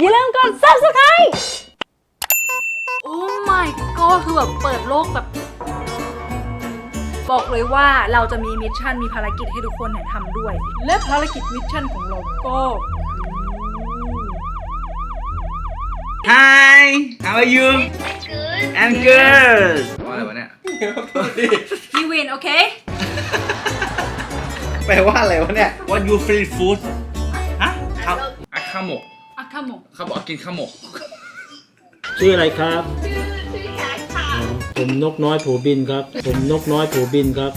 อย่าลืมกด subscribe โอ้ my god คือแบบเปิดโลกแบบ บอกเลยว่าเราจะมีมิชชั่นมีภารกิจให้ทุกคนเนี่ยทำด้วย และภารกิจมิชชั่นของเราก็ Hi how are you Good. I'm good ว่าอะไรวะเนี่ยพี่วินโอเค แปลว่าอะไรวะเนี่ย What you free food ฮะข้าวอะข้าวหมก อะคาโมเขาบอกกินข้าวหมก ชื่ออะไรครับ ชื่อชื่อแคทค่ะ ผมนกน้อยผูบินครับ ผมนกน้อยผูบินครับ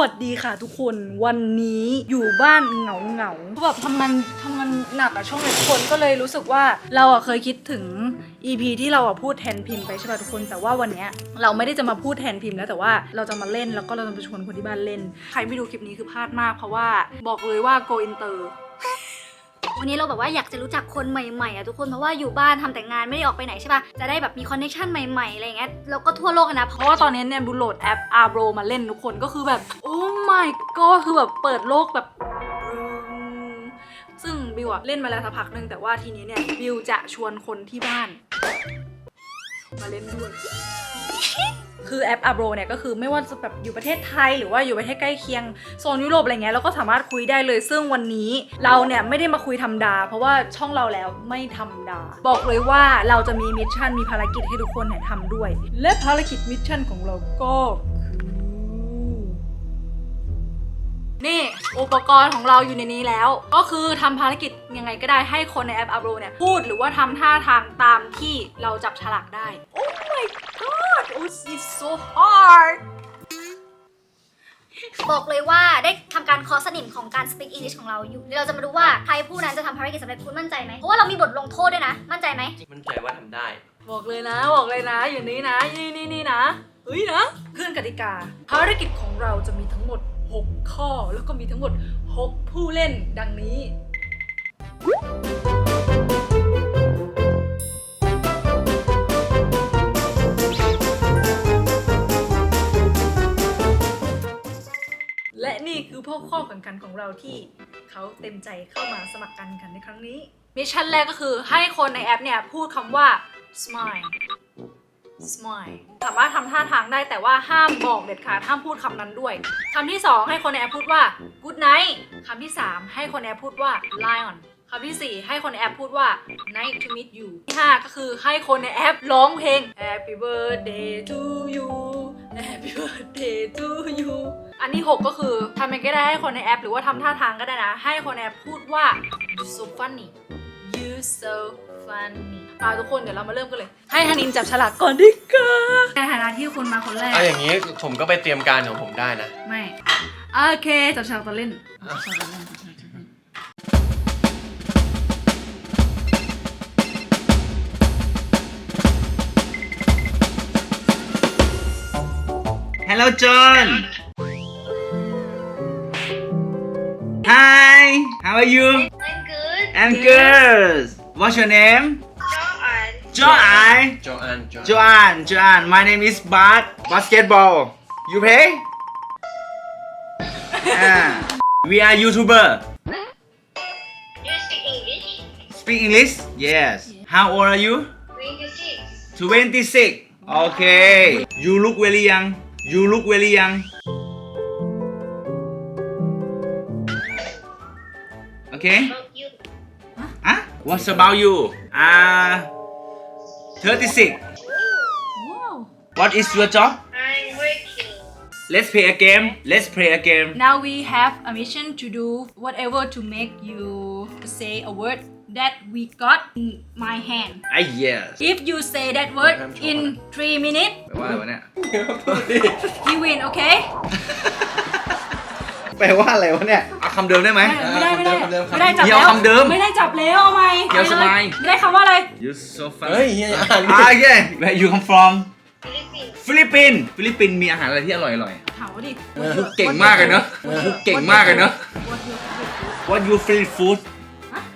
วัสดีค่ะทุกคนวันนี้อยู่บ้านเหงาเหงาๆแบบทำงานทำงานหนักอะช่วงนี้ทุกคนก็เลยรู้สึกว่าเราอะเคยคิดถึง EP ที่เราอะพูดแทนพิมพ์ไปใช่ป่ะทุกคนแต่ว่าวันเนี้ยเราไม่ได้จะมาพูดแทนพิมพ์แล้วแต่ว่าเราจะมาเล่นแล้วก็เราจะมาชวนคนที่บ้านเล่น ใครไม่ดูคลิปนี้คือพลาดมากเพราะว่าบอกเลยว่า go inter วันนี้เราแบบว่าอยากจะรู้จักคนใหม่ๆอะทุกคนเพราะว่าอยู่บ้านทำแต่งานไม่ได้ออกไปไหนใช่ปะจะได้แบบมีคอนเนคชั่นใหม่ๆอะไรอย่างเงี้ยแล้วก็ทั่วโลกนะเพราะว่าตอนนี้เนี่ยบูโหลดแอป Arbro มาเล่นทุกคนก็คือแบบโอ้ my god คือแบบเปิดโลกแบบซึ่งบิวอะเล่นมาแล้วสักพักหนึ่งแต่ว่าทีนี้เนี่ยบิวจะชวนคนที่บ้าน มาเล่นด้วย คือแอปอับโรเนี่ยก็คือไม่ว่าจะแบบอยู่ประเทศไทย หรือว่าอยู่ประเทศใกล้เคียงโซนยุโรปอะไรเงี้ยเราก็สามารถคุยได้เลยซึ่งวันนี้เราเนี่ยไม่ได้มาคุยธรรมดา เพราะว่าช่องเราแล้วไม่ธรรมดา บอกเลยว่าเราจะมีมิชชั่นมีภารกิจให้ทุกคนเนี่ยทำด้วย และภารกิจมิชชั่นของเราก็ นี่อุปกรณ์ของเราอยู่ในนี้แล้ว ก็คือทำภารกิจยังไงก็ได้ให้คนในแอป Upload เนี่ยพูดหรือว่าทำท่าทางตามที่เราจับฉลากได้ โอ้ my god oh it's so hard บอกเลยว่าได้ทำการเคอสนิมของการ speak English ของเราอยู่เดี๋ยวเราจะมาดูว่าใครผู้นั้นจะทำภารกิจสำเร็จคุณมั่นใจไหมเพราะว่าเรามีบทลงโทษด้วยนะ มั่นใจไหมมั่นใจว่าทำได้ บอกเลยนะ บอกเลยนะ อยู่นี้นะ นี่นี่นี่นะเฮ้ยนะเพื่อนกติกา ภารกิจของเราจะมีทั้งหมด 6 ข้อ แล้วก็มีทั้งหมด 6 ผู้เล่นดังนี้ และนี่คือพวกข้อแข่งขันของเราที่เขาเต็มใจเข้ามาสมัครการแข่งขันในครั้งนี้ มิชชั่นแรกก็คือให้คนในแอปเนี่ย พูดคำว่า smile smile สามารถทำท่าทางได้แต่ว่าห้ามบอกเด็ดขาดห้ามพูดคำนั้นด้วยคำที่2ให้คนในแอปพูดว่า good night คำที่3ให้คนในแอปพูดว่า lion คำทีสี่ 4 ให้คนในแอปพูดว่า nice to meet you ที่ 5 ก็คือให้คนในแอปร้องเพลง happy birthday to you happy birthday to you อันที่ 6 ก็คือทำยังไงก็ได้ให้คนในแอป หรือว่าทำท่าทางก็ได้นะ ให้คนในแอปพูดว่า you so funny you so funny อ่าทุกคนเดี๋ยวเรามาเริ่มกันเลย ให้ธนินจับฉลากก่อนดีกว่าในฐานะที่คุณมาคนแรก เอาอย่างนี้ผมก็ไปเตรียมการของผมได้นะ ไม่ โอเคจับฉลากตอนเล่นจับฉลากตอนเล่นจับฉลากตอนเล่น Hello John Hi how are you I'm good. I'm good What's your name Joanne. Joanne. Joanne. Joanne. My name is Bart. Basketball. You play? We are YouTuber. Speak English? Speak English? Yes. How old are you? 26. 26. Okay. You look very young. You look very young. Okay. Huh? What's about you? Ah, uh, 36. ว้าว What is your job? I'm working. Let's play a game. Let's play a game. Now we have a mission to do whatever to make you say a word that we got in my hand. Ah, yes. If you say that word in 3 minutes แปลว่าอะไรวะเนี่ย you win okay แปลว่าอะไรวะเนี่ย เอาคำเดิมได้ไหม ไม่ได้ไม่ได้คำเดิมคำเดิมไม่ได้จับเดี๋ยวแล้วคำเดิมไม่ได้จับแล้วเอาไหมเดี๋ยวสบายไม่ได้คำว่าอะไร You so funny. เฮ้ยเฮียอย่าอ่านดิ Ah, okay. Where you come from? Philippines. ฟิลิปปินส์ฟิลิปปินส์มีอาหารอะไรที่อร่อยอร่อยถามว่าดิมุกเก่งมากเลยเนอะมุกเก่งมากเลยเนอะ What you free food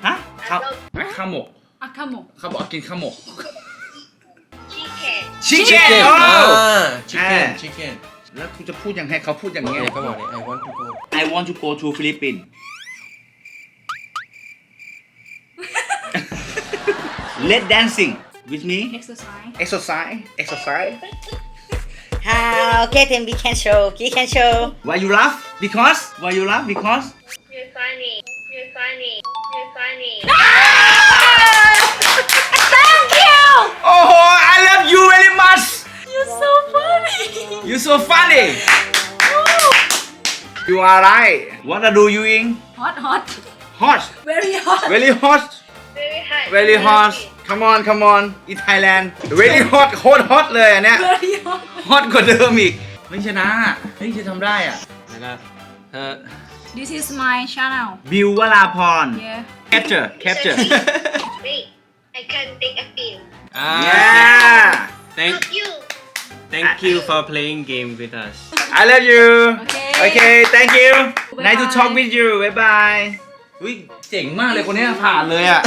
ฮะข้าวข้าวหมกอะคาโม เขาบอกกินข้าวหมก Chicken. Chicken อ่า oh ชิคเก้นอ่าชิคเก้น แล้วคุณจะพูดยังไงเขาพูดอย่าง เอ เงี้ย ก็บอกเลย I want to go I want to go to Philippines Let dancing with me exercise exercise exercise How Kitten we can show, we can show. Why you laugh because Why you laugh because You're funny. You're funny. You're funny. Oh I love you very much you're so funny You so funny You are right What are you doing hot hot Hot very hot Very hot Very hot. Very hot Come on come on in Thailand Very hot โคตร hot เลยอันเนี้ย very hot ฮอตกว่าเดิมอีกเฮ้ยชนะเฮ้ยจะทำได้อ่ะ แล้วก็เออ this is my channel บิววราพร yeah capture capture Wait. I can take a pin. อ่า yeah thank Not you. Thank you for playing game with us I love you Okay. okay thank you Bye nice to bye. talk with you bye bye อุ้ยเจ๋งมากเลยคนเนี้ยผ่านเลยอะ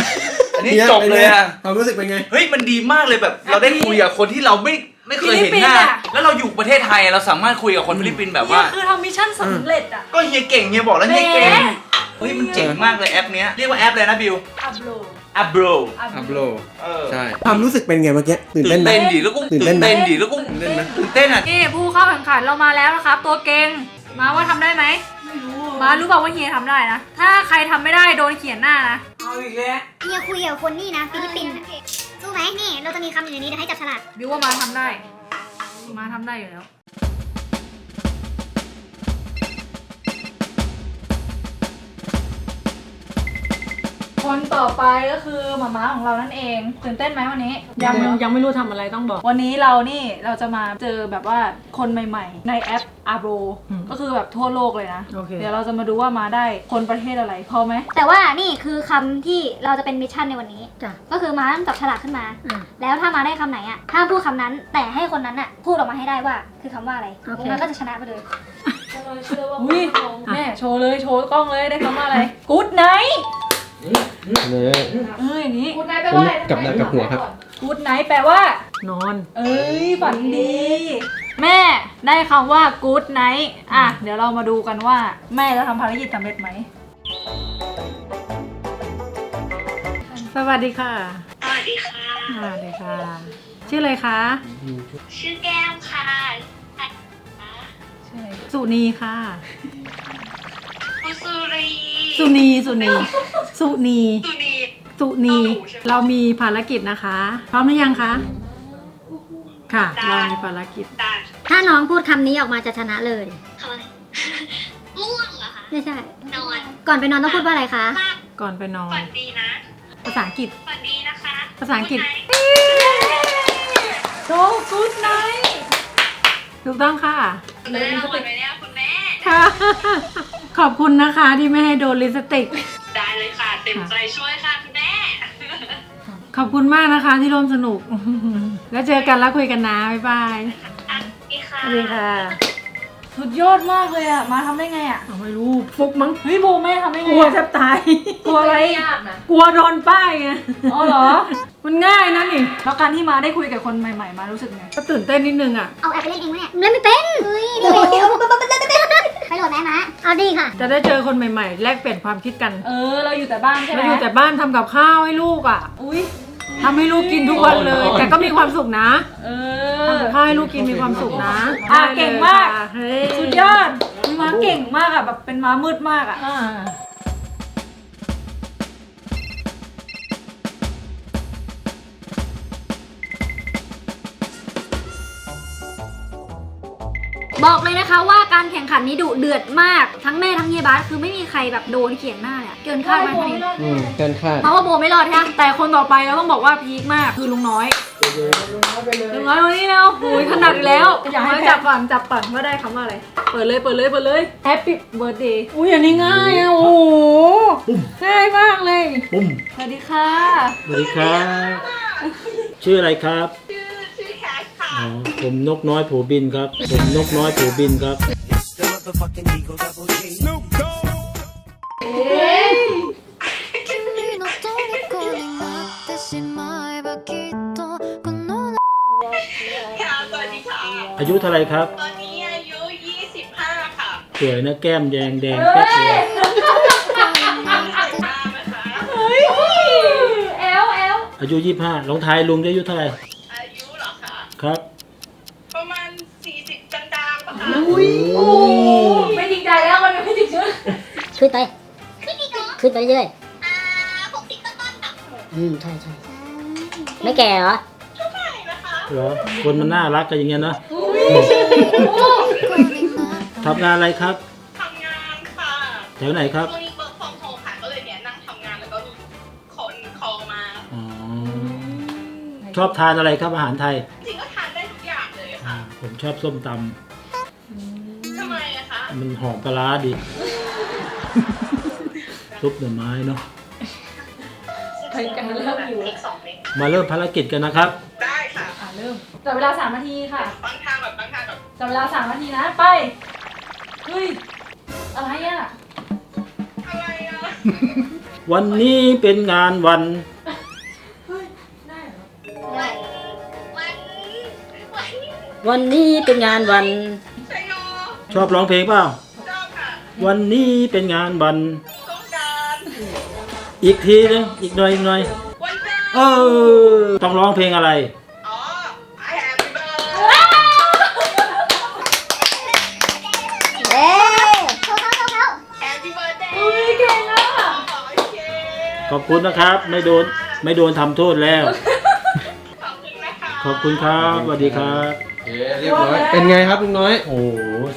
อันนี้จบเลยอะ ความรู้สึกเป็นไง เฮ้ยมันดีมากเลยแบบ เราได้คุยกับคนที่เราไม่ไม่เคยเห็นหน้า ฟิลิปปินส์อะ แล้วเราอยู่ประเทศไทยเราสามารถคุยกับคนฟิลิปปินส์แบบเนี่ว่ายคือทำมิชชั่นสำเร็จอะก็เฮียเก่งเฮียบอกแล้วเฮียเก่ง แหมเฮ้ยมันเจ๋งมากเลยแอปเนี้ยเรียกว่าแอปเลยนะบิว อัพโหลด อัพโบรอัพโลเออใช่ ความรู้สึกเป็นไงเมื่อกี้ตื่นตื่เต้นนไหม เต้นดิแล้วก็ตื่ตื่นนเต้นไหมเต้นดิแล้วก็ตื่นเต้นไหมตื่นเต้นอะนี่ผู้เข้าแข่งขันเรามาแล้วนะครับ ตัวเก่งมาว่าทำได้ไหมไม่รู้มารู้เปล่าว่าเฮียทำได้นะ ถ้าใครทำไม่ได้โดนเขียนหน้านะเอาอีกแล้วเฮียคุยกับคนนี่นะฟิลิปปินส์สู้ไหมนี่ เราจะมีคำอยู่ในนี้เดี๋ยวให้จับฉลากบิวว่ามาทำได้ มาทำได้อยู่แล้ว คนต่อไปก็คือหมาม้าของเรานั่นเองตื่นเต้นไหมวันนี้ยังยังไม่รู้ทำอะไรต้องบอก วันนี้เรานี่เราจะมาเจอแบบว่าคนใหม่ ๆ ในแอปอาโบอืมก็คือแบบทั่วโลกเลยนะ โอเค เดี๋ยวเราจะมาดูว่ามาได้คนประเทศอะไรพอไหมแต่ว่านี่คือคำที่เราจะเป็นมิชชั่นในวันนี้ จ้ะ ก็คือมาต้องจับฉลากขึ้นมา อืม แล้วถ้ามาได้คำไหนอะห้ามพูดคำนั้น แต่ให้คนนั้นอะพูดออกมาให้ได้ว่าคือคำว่าอะไรโอเค มันก็จะชนะไปเลยอุ้ยแม่โชว์เลยโชว์กล้องเลยได้คำว่าอะไรกู๊ดไนท์ เนี่ยเอ้ยอย่างนี้กูดไนท์แปลว่าอะไรกับดักกับหัวครับ กู๊ดไนท์แปลว่า นอน เอ้ยฝันดี แม่ได้คำว่า good night อะ เดี๋ยวเรามาดูกันว่า แม่จะทำภารกิจสำเร็จไหม สวัสดีค่ะ สวัสดีค่ะ สวัสดีค่ะ ชื่ออะไรคะ ชื่อแก้มค่ะสุนีค่ะ คุณสุรี สุนี สุนี สุนีสุนีสุนีเรามีภารกิจนะคะ พร้อมหรือยังคะ ค่ะเรามีภารกิจตาถ้าน้องพูดคำนี้ออกมาจะชนะเลย ทำอะไรง่วงเหรอคะไม่ใช่ นอนก่อนไปนอนต้องพูดว่าอะไรคะหลับก่อนไปนอฝันนดีนะภาษาอังกฤษ ฝันดีนะคะภาษาอังกฤษโชว์ good night ถูกต้องค่ะแม่เอาหมดไปเนี่ยคุณแม่ ค่ะ ขอบคุณนะคะที่ไม่ให้โดนลิปสติก ได้เลยค่ะ เต็มใจช่วยค่ะคุณแม่ ขอบคุณมากนะคะที่ร่วมสนุก แล้วเจอกันแล้วคุยกันนะ บ๊ายบายอะนี่ค่ะสวัสดีค่ะ สุดยอดมากเลยอะ มาทำได้ไงอะเอาไม่รู้ฟุกมั้ง เฮ้ยโบแม่ทำได้กไงลัวอะแทบตาย กลัวอะไร กลัวโดนป้ายไง อ๋อเหรอ มันง่ายนะนี่ แล้วการที่มาได้คุยกับคนใหม่ ๆ มารู้สึกไง ก็ตื่นเต้นนิดนึงอะ เอาแอปไปเล่นเองไหมเนี่ยเล่นไม่เป็นเฮ้ยนี่ไป โหลดไหมมะเอาดีค่ะ จะได้เจอคนใหม่ๆ แลกเปลี่ยนความคิดกันเออ เราอยู่แต่บ้านใช่ไหมเราอยู่แต่บ้านทำกับข้าวให้ลูกอะอุ้ยทำให้ลูกกินทุกวันเลย แต่ก็มีความสุขนะเอทำอ กับข้าวให้ลูกกินมีความสุขนะอะได้ลยเก่งมากค่ะเฮ้ยสุดยอดม้าเก่งมากอะแบบเป็นม้ามืดมากอะ อ่า บอกเลยนะคะว่าการแข่งขันนี้ดุเดือดมากทั้งแม่ทั้งเฮียบาสคือไม่มีใครแบบโดนเขียนหน้าเลยอะเกินคาดไปพอดีอืมเกินคาดเพราะว่าโบไม่รอดใช่ไหมแต่คนต่อไปเราต้องบอกว่าพีคมากคือลุงน้อยลุงน้อยวันนี้แล้วโอ้ยขนาดอีกแล้วอยากให้จับก่อนจับก่อนว่าได้คำว่าอะไรเปิดเลยเปิดเลยเปิดเลย Happy Birthday อุ้ยอันนี้ง่ายอะโอ้โหง่ายมากเลยปุ้มสวัสดีค่ะสวัสดีครับชื่ออะไรครับชื่อชื่ อแคทค่ะ อ๋อ ผมนกน้อยผูบินครับ ผมนกน้อยผูบินครับ 君の虜になってしまえばきっとこの ค่ะ สวัสดีค่ะ อายุเท่าไหรครับ ตอนนี้อายุ สวยนะแก้มแดงแดงแป๊ดเลย เฮ้ยแอลแอล อายุยี่ห้าลองทายลุงได้อายุเท่าไหร่ เรื่อยอ่า60ต้นๆค่ะๆ อืมใช่ใช่ไม่แก่เหรอก็ไม่นะคะเหรอคนมันน่ารักกันอย่างเงี้ยเนอะทำงานอะไรครับ ทำงานค่ะแถวไหนครับช่วงนี้เบิร์กฟอร์มโฮมค่ะ ก็เลยเนี่ยนั่งทำงานแล้วก็มีคนคอลมา อ๋อชอบทานอะไรครับอาหารไทยจริงก็ทานได้ทุกอย่างเลยอ่าค่ะผมชอบส้มตทำไมอะคะำมันหอมปลาร้าดี ซุปหน่อไม้เนาะไปกันเริ่มอยู่เค้กสองเม็ดมาเริ่มภารกิจกันนะครับ ได้ค่ะอะเริ่มจับเวลาสามนาทีค่ะบางทางแบบบางทางแบบจับเวลาสามนาทีนะไปเฮ้ยอะไรอะอะไรอะวันนี้เป็นงานวัน เฮ้ยได้เหรอวันวันวันวันนี้เป็นงานวันใช่ยอชอบร้องเพลงเปล่า ชอบค่ะวันนี้เป็นงานวันสงกราร อีกทีนึงอีกหน่อยอีกหน่อยวันเกิดเออต้องร้องเพลงอะไร อ๋อ I happy birthday เอ๊ะ Happy birthday เฮ้ยเก่งอะโอเคขอบคุณนะครับ ไม่โดนไม่โดนทำโทษแล้ว ขอบคุณนะคะ ขอบคุณครับสวัสดีครับ เย้เรียบร้อยเป็นไงครับลุงน้อย โอ้โห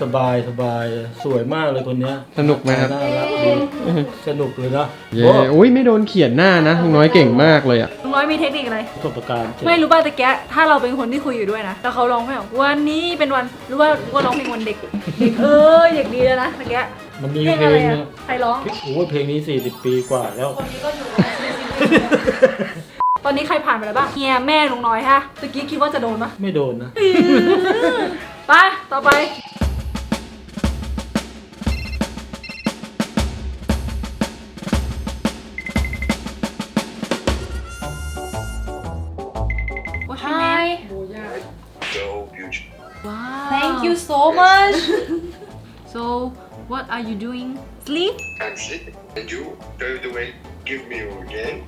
สบายสบายสวยมากเลยคนเนี้ยสนุกไหมครับ น่ารักดีสนุกเลยเนาะเย้อุ้ยไม่โดนเขียนหน้านะลุงน้อยเก่งมากเลยอะลุงน้อยมีเทคนิคอะไรประสบการณ์ไม่รู้ป่ะตะแกะถ้าเราเป็นคนที่คุยอยู่ด้วยนะแล้วเขาร้องเพลงบอกวันนี้เป็นวันหรือว่าหรือว่าร้องเพลงวันเด็กเด็กเออเด็กดีแล้วนะตะแกะมันมีเพลงเพลอะไรงอะเนี่ยใครร้องโอ้ยเพลงนี้ 40 ปีกว่าแล้วคนนี้ก็อยู่ ตอนนี้ใครผ่านไปแล้วบ้างเฮียแม่ลุงน้อยฮะตะกี้คิดว่าจะโดนปะไม่โดนนะ ไป ต่อไป What's your name? So beautiful. Wow. Thank you so much. so, what are you doing? Sleep? I'm sleeping. And you, by the way, give me your link,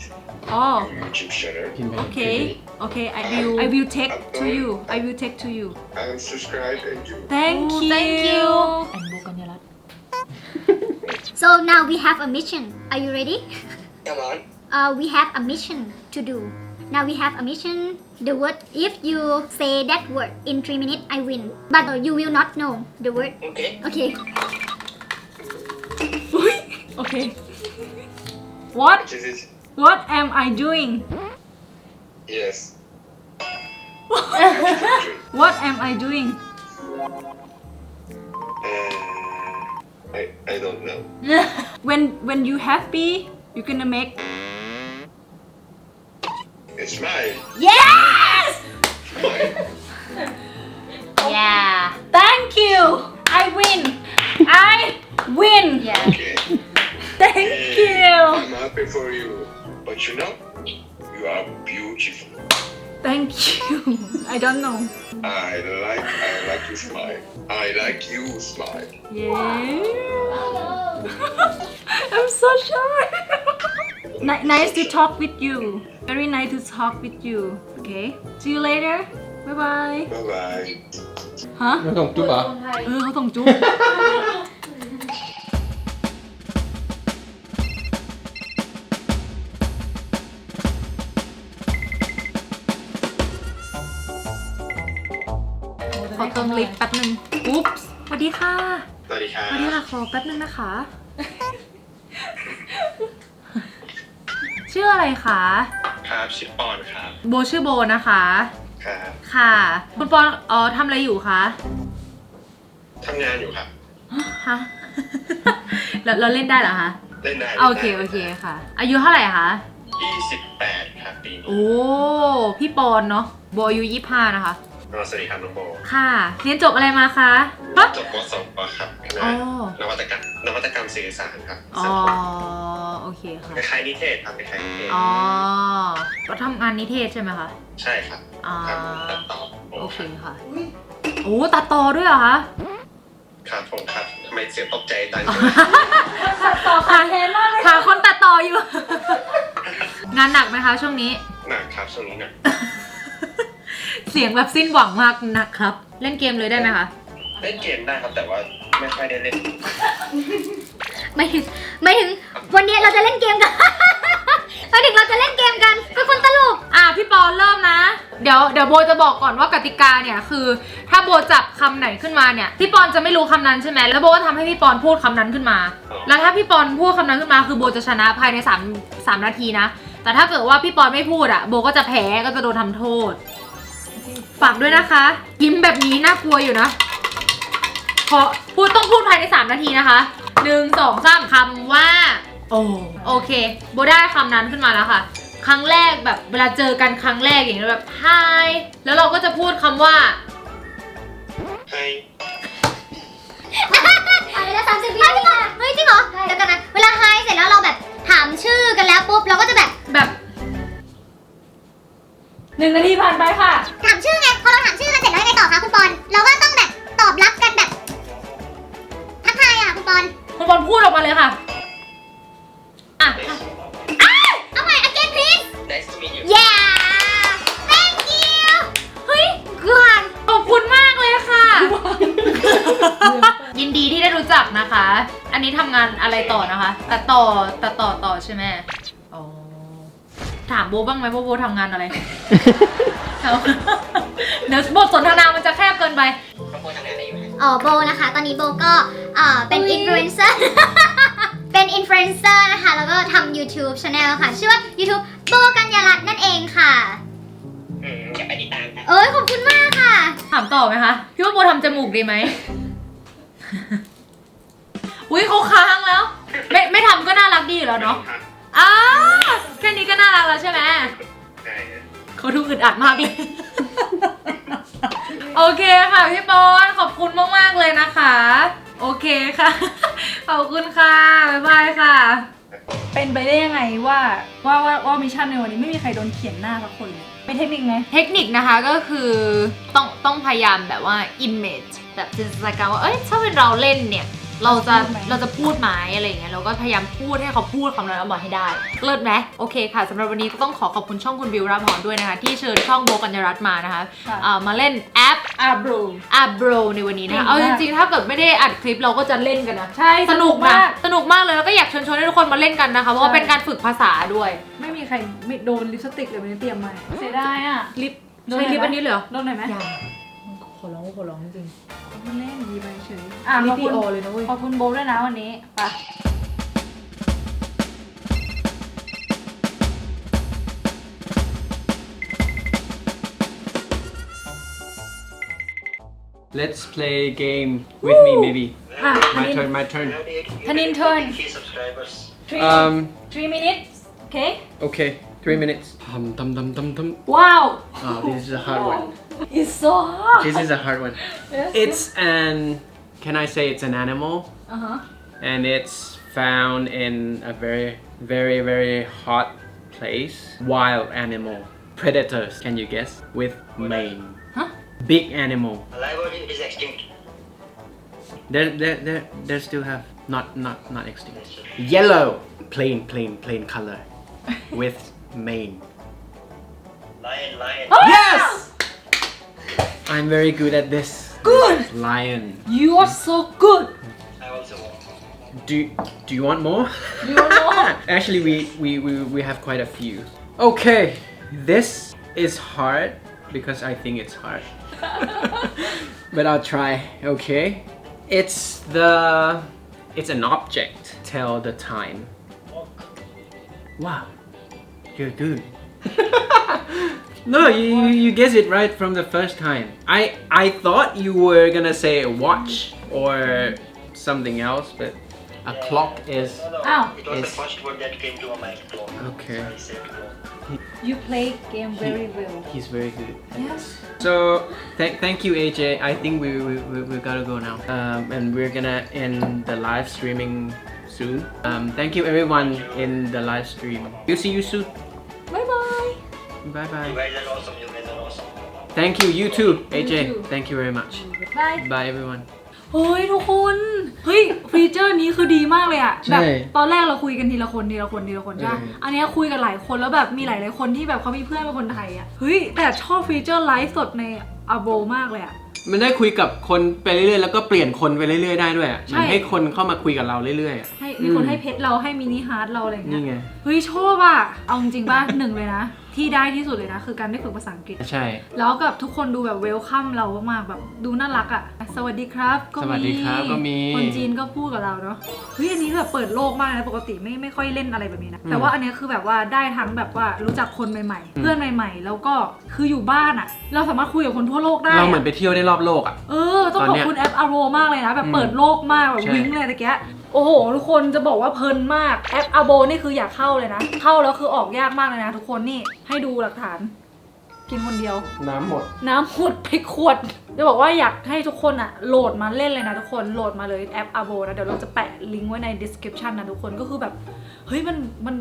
Oh, your YouTube channel. okay. Okay, I will. I will take to you. I will take to you. And subscribe and you. Thank you. Thank you. so now we have a mission are you ready Come on. uh, we have a mission to do now we have a mission the word if you say that word in three minutes I win but you will not know the word Okay. okay Okay. What? This is What am I doing? yes. What am I doing? Uh, I I don't know. when when you happy, you're gonna make Smile. yes. Smile. yeah Thank you. I win. I win. yeah Okay. Thank Hey, you. I'm happy for you. But you know, you are beautiful. Thank you. I don't know. I like I like you smile. I like you smile. Yeah. I'm so shy. Ni- nice to talk with you. Very nice to talk with you. Okay. See you later. Bye bye. Bye bye. ฮะ แล้วส่งจุ๊บเหรอ เออเขาส่งจุ๊บ ขอเติมลิฟต์แป๊บนึงอุ๊บสวัสดีค่ะสวัสดีครัสวัสดีบค่ะขอแป๊บนึงนะคะ ชื่ออะไรคะครับชื่อปอนครับโบชื่อโบนะคะ ครับค่ะคุณปอนอ๋อทำอะไรอยู่คะทำงานอยู่ครับฮะเราเราเล่นได้เหรอคะเล่นได้โอเคโอเคค่ะ อายุเท่าไหร่คะยี่สิบแปดครับปีนี้โอ้พี่ปอนเนาะโบอายุยี่ห้านะคะ อ๋อสวัสดีครับน้องโบค่ะเรียนจบอะไรมาคะฮะจบปสองปครับคณะอ๋อนวัตกรรมนวัตกรรมสื่อสารครับอ๋อโอเคค่ะคล้ายๆนิเทศครับคล้ายๆนิเทศอ๋อเราทำงานนิเทศใช่ไหมคะใช่ครับอ่าทำตัดต่อโอเคค่ะโอ้ตัดต่อด้วยเหรอคะครับผมครับทำไมมเสียงตกใจตังต่อคอนเทนต์มากเลยหาคนตัดต่ออยู่ งานหนักไหมคะช่วงนี้หนักครับช่วงนี้หนัก เสียงแบบสิ้นหวังมากหนักครับ เล่นเกมเลยได้ไหมคะ เล่นเกมได้ครับแต่ว่าไม่ค่อยได้เล่นไม่ถึงไม่ถึงวันนี้เราจะเล่นเกมกันไม่ถึงเราจะเล่นเกมกันเป็นคนตลก อะพี่ปอนเริ่มนะ เดี๋ยวเดี๋ยวโบจะบอกก่อนว่ากติกาเนี่ยคือ ถ้าโบจับคำไหนขึ้นมาเนี่ยพี่ปอนจะไม่รู้คำนั้นใช่ไหมแล้วโบก็ทำให้พี่ปอนพูดคำนั้นขึ้นมา แล้วถ้าพี่ปอนพูดคำนั้นขึ้นมา คือโบจะชนะภายใน3 3นาทีนะ แต่ถ้าเกิดว่าพี่ปอนไม่พูดอะโบก็จะแพ้ก็จะโดนทำโทษ ฝากด้วยนะคะ ยิ้มแบบนี้น่ากลัวอยู่นะขอพูดต้องพูดภายใน 3 นาทีนะคะหนึ่งสองสามคำว่า โอ้โอเคโบได้คำนั้นขึ้นมาแล้วค่ะ ครั้งแรกแบบเวลาเจอกันครั้งแรกอย่างเงี้ยแบบ hi แล้วเราก็จะพูดคำว่าให้ผ่านไปแล้วสามสิบวินาทีค่ะ เฮ้ยจริงเหรอ เดี๋ยวกันนะ เวลาไฮเสร็จแล้วเราแบบถามชื่อกันแล้วปุ๊บเราก็จะแบบแบบ หนึ่งนาทีผ่านไปค่ะ ถามชื่อไง พอเราถามชื่อกันเสร็จแล้วยังไงต่อคะคุณปอน เราก็ต้องแบบตอบรับกันแบบทักทายอะคุณปอน คุณบอลพูดออกมาเลยค่ะ อะ เอาใหม่ again please Nice to meet you yeah thank you เฮ้ยก่อนขอบคุณมากเลยค่ะ ยินดีที่ได้รู้จักนะคะ อันนี้ทำงานอะไรต่อนะคะ ตัดต่อตัดต่อต่อใช่ไหมอ๋อ ถามโบบ้างไหมว่าโบทำงานอะไรเอาเดี๋ยวบทสนทนามันจะแคบเกินไปเขาพูดทำงานอะไรอยู่อ๋อโบนะคะ ตอนนี้โบก็เอ่อเป็นอินฟลูเอนเซอร์ เป็นอินฟลูเอนเซอร์นะคะ แล้วก็ทำ YouTube Channel ค่ะ ชื่อว่า YouTube โบกัญญารัตน์นั่นเองค่ะ อืมอย่าไปติดตามครับเอ้ย ขอบคุณมากค่ะ ถามต่อไหมคะ พี่ว่าโบทำจมูกดีไหม อุ้ยเขาค้างแล้ว ไม่ไม่ทำก็น่ารักดีอยู่แล้วเนาะอ้า แค่นี้ก็น่ารักแล้วใช่ไหมใช่เขาดูอึดอัดมากเลย โอเคค่ะพี่ปอนขอบคุณมากๆเลยนะคะ โอเคค่ะ ขอบคุณค่ะ บ๊ายบายค่ะ เป็นไปได้ยังไงว่าว่าว่าว่ามิชชั่นในวันนี้ไม่มีใครโดนเขียนหน้าสักคนเลยเป็นเทคนิคไหมเทคนิคนะคะก็คือต้องต้องพยายามแบบว่า image แบบจินตนาการว่า เอ้ยถ้าเป็นเราเล่นเนี่ย เราจะพูดไหมเราจะพูดไหมอะไรอย่างเงี้ยเราก็พยายามพูดให้เขาพูดคำนั้นออกมาให้ได้ เลิศไหมโอเคค่ะสำหรับวันนี้ก็ต้องขอขอบคุณช่องคุณบิวรามหอนด้วยนะคะ ที่เชิญช่องโบกัญญารัตน์มานะคะค่ะอ่ามาเล่นแอปอาบรูอาโบรในวันนี้นะคะเอาจริงๆถ้าเกิดไม่ได้อัดคลิปเราก็จะเล่นกันนะใช่สนุกมานะกสนุกมากเลยแล้วก็อยากเชิญชวนให้ทุกคนมาเล่นกันนะคะเพราะว่าใช่ เป็นการฝึกภาษาด้วยไม่มีใครไม่โดนลิปสติกเลยวันนี้เตรียมมาเสียดายอะลิปโดนใช้ไหนลิปไหมอันนี้เลยเหรอโดนหน่อยไหมยัง ขอร้องขอร้องจริงมันเล่นดีไปเฉยอะลิขปอบดีคุณโอเลยนะเว้ยขอบคุณโบทด้วยนะวันนี้ไป Let's play game with me maybe อะ my turn my turn ธนินเทิร์น subscribers three um three minutes okay okay three minutes Hum, dum, dum, dum, dum. wow Oh, this is a hard one it's so hard. This is a hard one. Yes, it's an can I say it's an animal? Uh-huh. And it's found in a very very very hot place. Wild animal. Predators can you guess? With mane. Huh? big animal. Alive or is extinct? There, there, there, there still have not, not, not extinct. Yellow, plain, plain, plain color, with mane. lion lion. Yes. I'm very good at this. Good. Lion. you are so good I also Do, do you want more? you know Actually, we, we, we, we have quite a few. Okay, this is hard because I think it's hard. but I'll try. Okay, it's the it's an object. Tell the time. Wow, you're good. No, you, you, you it right from the first time. I I thought you were gonna say watch or something else, but a clock is Oh. It was the first word that came to my mind. Okay. So You play game very well. he's very good. Yes. So thank thank you AJ. I think we we, we, we gotta go now. Um, and we're gonna end the live streaming soon. Um, thank you everyone in the live stream. We'll see you soon. Bye bye Bye you bye. guys are awesome you guys are awesome Thank you. You too, AJ. too. Thank you very much. bye Bye everyone. เฮ้ยทุกคน เฮ้ยฟีเจอร์นี้คือดีมากเลยอะใช่แบบตอนแรกเราคุยกันทีละคนทีละคนทีละคนใช่ปะเอออันเนี้ยคุยกันหลายคนแล้วแบบมีหลายๆคนที่แบบเขามีเพื่อนเป็นคนไทยอะเฮ้ยแต่ชอบฟีเจอร์ไลฟ์สดในอโบมากเลยอะ มันได้คุยกับคนไปเรื่อยๆ แล้วก็เปลี่ยนคนไปเรื่อยๆ ได้ด้วยอะใช่ มันให้คนเข้ามาคุยกับเราเรื่อยๆอะให้มีคนให้เพชรเราให้มินิฮาร์ดเราอะไรอย่างเงี้นี่ยไง เฮ้ยชอบอะเอาจริงๆป่ะ หนึ่งเลยนะ ที่ได้ที่สุดเลยนะ คือการได้ฝึกภาษาอังกฤษ ใช่ แล้วกับทุกคนดูแบบเวลคัมเรามากๆแบบดูน่ารักอะสวัสดีครับ ก็สวัสดีครับก็มีคนจีนก็พูดกับเราเนาะเฮ้ยอันนี้แบบเปิดโลกมากนะปกติไม่ไม่ค่อยเล่นอะไรแบบนี้นะอืมแต่ว่าอันเนี้ยคือแบบว่าได้ทั้งแบบว่ารู้จักคนใหม่ๆ เพื่อนใหม่ๆ แล้วก็คืออยู่บ้านอะเราสามารถคุยกับคนทั่วโลกได้เราอะเหมือนไปเที่ยวได้รอบโลกอะเออต้องตอนขอเนี้บยคุณแอปอโรมากเลยนะแบบอืมเปิดโลกมากแบบใช่วิ้งเลยตะเกีย โอ้โห ทุกคนจะบอกว่าเพลินมากแอปอโบนี่คืออยากเข้าเลยนะ เข้าแล้วคือออกยากมากเลยนะ ทุกคนนี่ให้ดูหลักฐาน กินคนเดียว น้ำหมด น้ำหมดไปขวด จะบอกว่าอยากให้ทุกคนอะโหลดมาเล่นเลยนะทุกคนโหลดมาเลยแอป a b o นะ เดี๋ยวเราจะแปะลิงก์ไว้ใน description นะทุกคนก็คือแบบ เฮ้ยมันมัน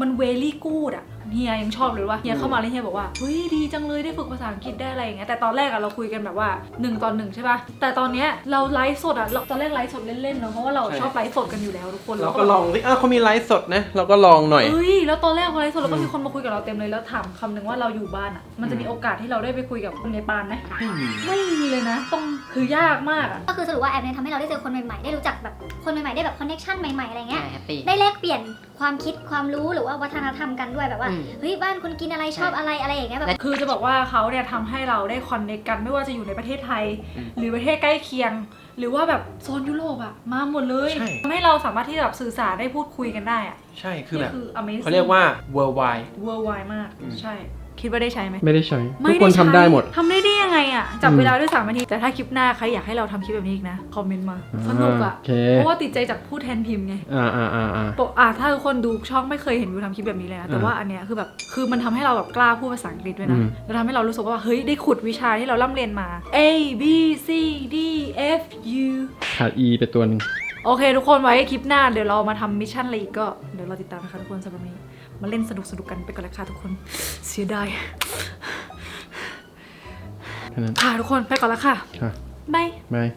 มันเวลี่กูดอะเฮียยังชอบเลยว่าเฮียเข้ามาแล้วเฮียบอกว่า เฮ้ยดีจังเลยได้ฝึกภาษาอังกฤษได้อะไรอย่างเงี้ยแต่ตอนแรกอะเราคุยกันแบบว่า1ต่อหนึ่งใช่ป่ะแต่ตอนเนี้ยเราไลฟ์สดอะเราตอนแรกไลฟ์สดเล่นๆเนอะเพราะว่าเราใช่ชอบไลฟ์สดกันอยู่แล้วทุกคนเราก็ลองดิอ้าวเขามีไลฟ์สดนะเราก็ลองหน่อยเฮ้ยแล้วตอนแรกพอไลฟ์สดเราก็มีคนมาคุยกับเราเต็มเลยแล้วถามคำหนึ่งว่าเราอยู่บ้านอะมันจะมีโอกาสที่เราได้ไปคุยกับคนในปานไหมไม่มีไม่มีเลยนะ ต้องคือยากมากอะก็คือสรุปว่าแอปเนี้ทำให้เราได้เจอคนใหม่ๆ ได้รู้จักแบบคนใหม่ๆ ได้แบบคอนเน็ชันใหม่ๆ อะไรเงี้ย แฮปปี้ ได้แลกเปลี่ยนความคิดความรู้หรือว่าวัฒนธรรมกันด้วยแบบว่า อืม เฮ้ยบ้านคุณกินอะไรชอบอะไรอะไรอย่างเงี้ยแบบ คือจะบอกว่าเขาเนี่ยทำให้เราได้คอนเนคกันไม่ว่าจะอยู่ในประเทศไทย อืมหรือประเทศใกล้เคียง หรือว่าแบบโซนยุโรปอะมาหมดเลยใช่ ทำให้เราสามารถที่จะแบบสื่อสารได้พูดคุยกันได้อะใช่คือแบบนี่คือ amazing เขาเรียกว่า worldwide worldwide มาก อืม ใช่ คิดว่าได้ใช้ไหมไม่ได้ใช้ไม่ทุกคนใช้ทำได้หมด ทำได้ได้ยังไงอะจับอืมเวลาด้วยสามนาที แต่ถ้าคลิปหน้าใครอยากให้เราทำคลิปแบบนี้อีกนะ คอมเมนต์มา สนุกอะโอเค เพราะว่าติดใจจากผู้แทนพิมพ์ไงอ่าอ่าอ่าอ่า ปกอะถ้าทุกคนดูช่องไม่เคยเห็นวิวทำคลิปแบบนี้เลยนะ แต่อ่าว่าอันเนี้ยคือแบบ คือมันทำให้เราแบบกล้าพูดภาษาอังกฤษด้วยนะ อืม แล้วทำให้เรารู้สึกว่า เฮ้ย ได้ขุดวิชาที่เราล่ำเรียนมา A B C D F U ขาด e ไปตัวหนึ่ง โอเค ทุกคนไว้คลิปหน้าเดี๋ยวเรามาทำมิชชั่นอะไรอีกก็เดี๋ยวเราติดตามนะคะทุกคนสำหรับวันนี้ มาเล่นสนุกสนุกๆกันไปก่อนเลยค่ะทุกคน เสียดายแค่นั้นค่ะทุกคนไปก่อนแล้วค่ะค่ะบาย บาย